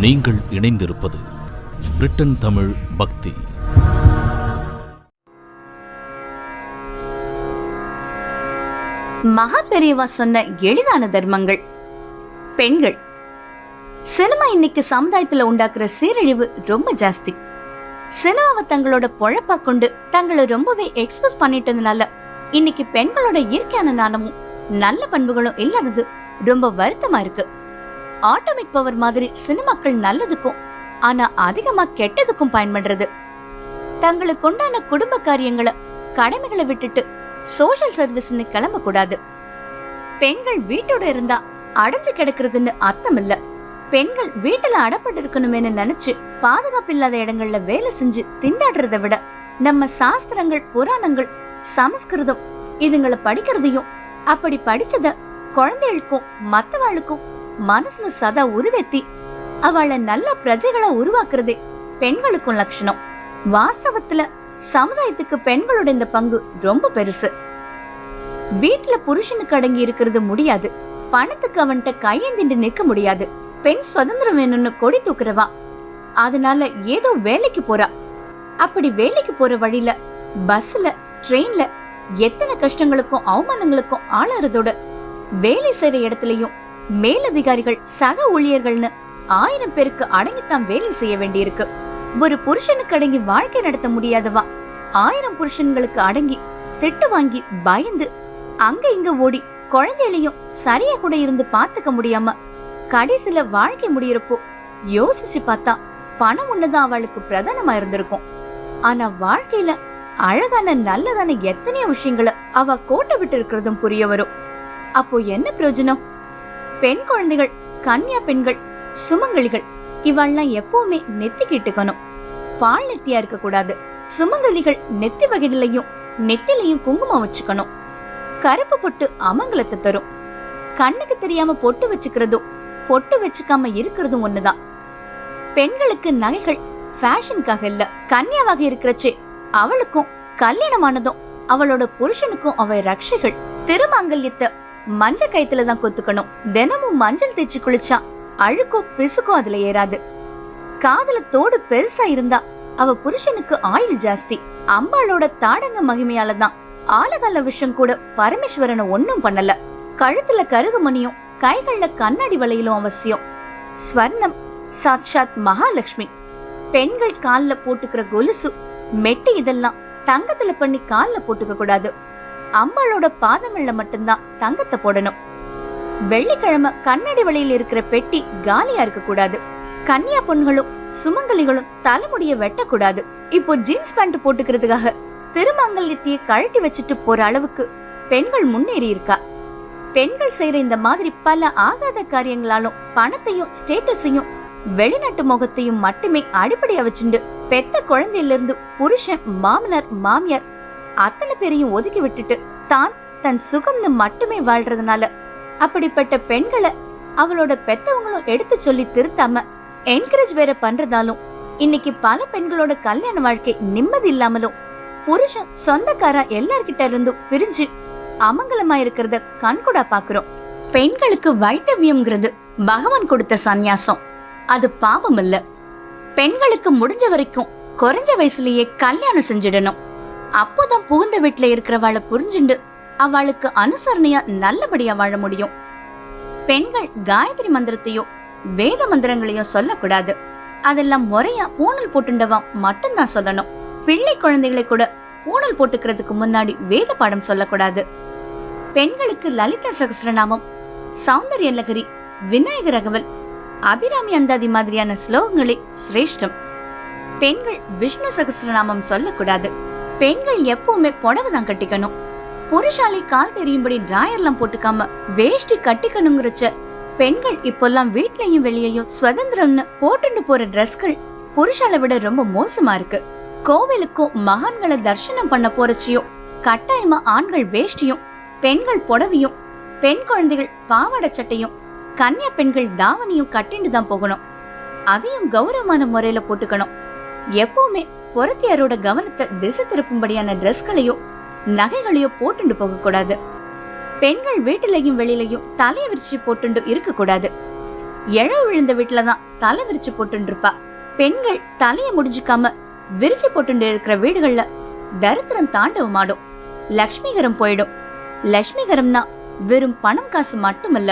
நீங்கள் இணைந்திருப்பது பிரிட்டன் தமிழ் பக்தி. மகா பெரியவா சொன்ன எளிதான தர்மங்கள். பெண்கள். சினிமா இன்னைக்கு சமுதாயத்துல உண்டாக்குற சீரழிவு ரொம்ப ஜாஸ்தி. சினிமாவை தங்களோட பொழப்பா கொண்டு தங்களை ரொம்பவே எக்ஸ்பிரஸ் பண்ணிட்டதுனால இன்னைக்கு பெண்களோட இயற்கையான நாணமும் நல்ல பண்புகளும் இல்லாதது ரொம்ப வருத்தமா இருக்கு. ஆட்டோமிக் பவர் மாதிரி சினிமாக்கள் நல்லதுக்கும் ஆனா அதிகமா கெட்டதுக்கும் பயன்படுறது. தங்களுக்கு உண்டான குடும்ப காரியங்களை கடமைகளை விட்டுட்டு சோஷியல் சர்வீஸ்னு கிளம்ப கூடாது பெண்கள் வீட்டோட இருந்தா அடைஞ்சு கிடக்குறதுன்னு அர்த்தம் இல்ல பெண்கள் வீட்டுல அடப்பட்டு இருக்கணுமேனு நினைச்சு பாதுகாப்பு இல்லாத இடங்கள்ல வேலை செஞ்சு திண்டாடுறதை விட நம்ம சாஸ்திரங்கள் புராணங்கள் சமஸ்கிருதம் இதுங்களை படிக்கிறதையும் அப்படி படிச்சத குழந்தைகளுக்கும் மத்தவாளுக்கும் மனசுல சதா உருவெத்தி அவளை நல்ல பிரஜைகளை உருவாக்குறதே பெண்களுக்கும் லட்சணம். வாஸ்தவத்துல சமுதாயத்துக்கு பெண்களோட இந்த பங்கு ரொம்ப பெருசு. வீட்டுல புருஷனுக்கு அடங்கி இருக்கிறது முடியாது. பணத்துக்கு அவன்கிட்ட கையேந்திட்டு நிக்க முடியாது. பெண் சுதந்திரம் வேணும்னு கொடி தூக்குறவா. அதனால ஏதோ வேலைக்கு போறா. அப்படி வேலைக்கு போற வழியில பஸ்ல ட்ரெயின்ல எத்தனை கஷ்டங்களுக்கும் அவமானங்களுக்கும் ஆளாறதோட வேலை செய்யற இடத்துலயும் மேலதிகாரிகள் சக ஊழியர்கள்னு ஆயிரம் பேருக்கு அடங்கித்தான் வேலை செய்ய வேண்டியிருக்கு. ஒரு புருஷனுக்கு அடங்கி வாழ்க்கை நடத்த முடியாதவா? ஆயிரம் புருஷன்களுக்கு அடங்கி திட்டு வாங்கி பயந்து அங்க இங்க ஓடி குழந்தைகளையும் சரியா கூட இருந்து பாத்துக்க முடியாம கடைசில வாழ்க்கை முடியறப்போ யோசிச்சு பார்த்தா பணம் ஒண்ணுதான் அவளுக்கு பிரதானமா இருந்திருக்கும். ஆனா வாழ்க்கையில அழகான நல்லதான எத்தனையோ விஷயங்களை அவ கோட்டை விட்டு இருக்கிறதும் புரிய வரும். அப்போ என்ன பிரயோஜனம்? பெண் குழந்தைகள் கன்னியா பெண்கள் சுமங்கலிகள் இவாள்லாம் எப்பவுமே நெத்தி கிட்டுக்கணும். பால் நெத்தியா இருக்க கூடாது சுமங்கலிகள் நெத்தி வகிடலையும் நெத்திலையும் குங்குமம் வச்சுக்கணும். கருப்பு பொட்டு அமங்கலத்தை தரும். கண்ணுக்கு தெரியாம பொட்டு வச்சுக்கிறதும் பொட்டு வச்சுக்காம இருக்கிறதும் ஒண்ணுதான். பெண்களுக்கு நகைகள் ஃபேஷனுக்காக இல்ல கன்னியாவாக இருக்கிறச்சே அவளுக்கும் கல்யாணமானதும் அவளோட புருஷனுக்கும் அவ ரக்ஷைகள். திருமங்கல்யத்தை மஞ்ச கயித்துல தான் கொத்துக்கணும். தினமும் மஞ்சள் தேய்ச்சி குளிச்சா அழுக்கோ பிசுக்கோ அதுல ஏறாது. காதல தோடு பெருசா இருந்தா அவ புருஷனுக்கு ஆயுள் ஜாஸ்தி. அம்பாளோட தாடங்க மகிமையால தான் ஆலகால விஷம் கூட பரமேஸ்வரனை ஒண்ணும் பண்ணல. கழுத்துல கருகுமணியும் கைகள்ல கண்ணாடி வளையலும் அவசியம். ஸ்வர்ணம் சாட்சாத் மகாலட்சுமி. பெண்கள் கால்ல போட்டுக்கிற கொலுசு மெட்டி இதெல்லாம் தங்கத்துல பண்ணி கால்ல போட்டுக்க கூடாது. அம்பாளோட பாதங்கள்ல மட்டும்தான் தங்கத்தை போடணும். வெள்ளிக்கிழமை கண்ணாடி வழியில் இருக்கிற பெட்டி காலியா இருக்க கூடாது. கன்னியா பொண்களும் சுமங்கலிகளும் தலைமுடிய வெட்டக்கூடாது இப்போ ஜீன்ஸ் பேண்ட் போட்டுக்கிறதுக்காக திருமங்கல்யத்தையே கழட்டி வச்சுட்டு போற அளவுக்கு பெண்கள் முன்னேறி இருக்கா? பெண்கள் செய்யற இந்த மாதிரி பல ஆகாத காரியங்களாலும் பணத்தையும் ஸ்டேட்டஸையும் வெளிநாட்டு முகத்தையும் மட்டுமே அடிப்படையா வச்சுண்டு பெத்த குழந்தையில இருந்து புருஷன் மாமனார் மாமியார் அத்தனை பேரையும் ஒதுக்கி விட்டுட்டு தான் தன் சுகம்னு மட்டுமே வாழ்றதுனால அப்படிப்பட்ட பெண்களை அவளோட பெத்தவங்களும் எடுத்து சொல்லி திருத்தாம என்கரேஜ் வேற பண்றதாலும் இன்னைக்கு பல பெண்களோட கல்யாண வாழ்க்கை நிம்மதி இல்லாமலும் புருஷன் சொந்தக்காரா எல்லார்கிட்ட இருந்தும் பிரிஞ்சு அமங்கலமா இருக்கிறத கண்கூடா பாக்குறோம். பெண்களுக்கு வைத்தவியம்ங்கிறது பகவான் கொடுத்த சந்நியாசம். அது பாவம் இல்ல. பெண்களுக்கு முடிஞ்ச வரைக்கும் குறைஞ்ச வயசுலயே கல்யாணம் செஞ்சிடணும். அப்போதான் புகுந்த வீட்டுல இருக்கிறவாளை புரிஞ்சுண்டு அவளுக்கு அனுசரணையா நல்லபடியா வாழ முடியும். பெண்கள் காயத்ரி மந்திரத்தையோ வேத மந்திரங்களையோ சொல்லக்கூடாது. அதெல்லாம் முறையா ஊனல் போட்டுண்டவா மட்டும்தான் சொல்லணும். பிள்ளை குழந்தைகளை கூட ஊனல் போட்டுக்கிறதுக்கு முன்னாடி வேத பாடம் சொல்லக்கூடாது. பெண்களுக்கு லலிதா சகஸ்ரநாமம் சௌந்தர்ய லகரி விநாயகர் ரகவல் அபிராமி அந்தாதி மாதிரியான ஸ்லோகங்களே சிரேஷ்டம். பெண்கள் விஷ்ணு சகசிரநாமம் சொல்லக்கூடாது. பெண்கள் எப்பவுமே புடவை தான் கட்டிக்கணும். புருஷாலி கால் தெரியும்படி டிராயர்லாம் போட்டுக்காம வேஷ்டி கட்டிக்கணுங்கிறச்ச பெண்கள் இப்பெல்லாம் வீட்லயும் வெளியையும் சுதந்திரம்னு போட்டுட்டு போற ட்ரெஸ்கள் புருஷால விட ரொம்ப மோசமா இருக்கு. கோவிலுக்கும் மகான்களை தரிசனம் பண்ண போறச்சியும் கட்டாயமா ஆண்கள் வேஷ்டியும் பெண்கள் புடவையும் பெண் குழந்தைகள் பாவாடை சட்டையும் கன்னியா பெண்கள் தாவணியும் கட்டிட்டு தான் போகணும். அதையும் கௌரவமான முறையில போட்டுக்கணும். எப்பவுமே பொறத்தியாரோட கவனத்தை திசை திருப்பும்படியான ட்ரெஸ்களையோ நகைகளையோ போட்டுண்டு போக கூடாது பெண்கள் வீட்டிலையும் வெளியிலையும் தலைய விரிச்சு போட்டுண்டு இருக்க கூடாது எழ விழுந்த வீட்டுல தான் தலை விரிச்சு போட்டுண்டு இருப்பா பெண்கள் தலையை முடிஞ்சுக்காம விரிச்சு போட்டுண்டு இருக்கிற வீடுகள்ல தரித்திரம் தாண்டவமாடும் லக்ஷ்மிகரம் போயிடும். லக்ஷ்மிகரம்னா வெறும் பணம் காசு மட்டுமல்ல.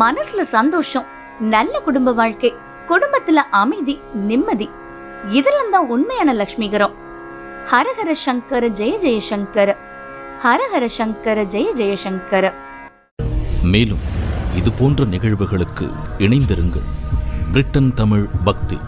மனசுல சந்தோஷம் நல்ல குடும்ப வாழ்க்கை குடும்பத்துல அமைதி நிம்மதி. இதெல்லாம் தான் உண்மையான லக்ஷ்மிகரம். ஹரஹர சங்கர் ஜெய ஜெயசங்கர் ஹரஹர சங்கர் ஜெய ஜெய சங்கர. மேலும் இது போன்ற நிகழ்வுகளுக்கு இணைந்திருங்கள். பிரிட்டன் தமிழ் பக்தி.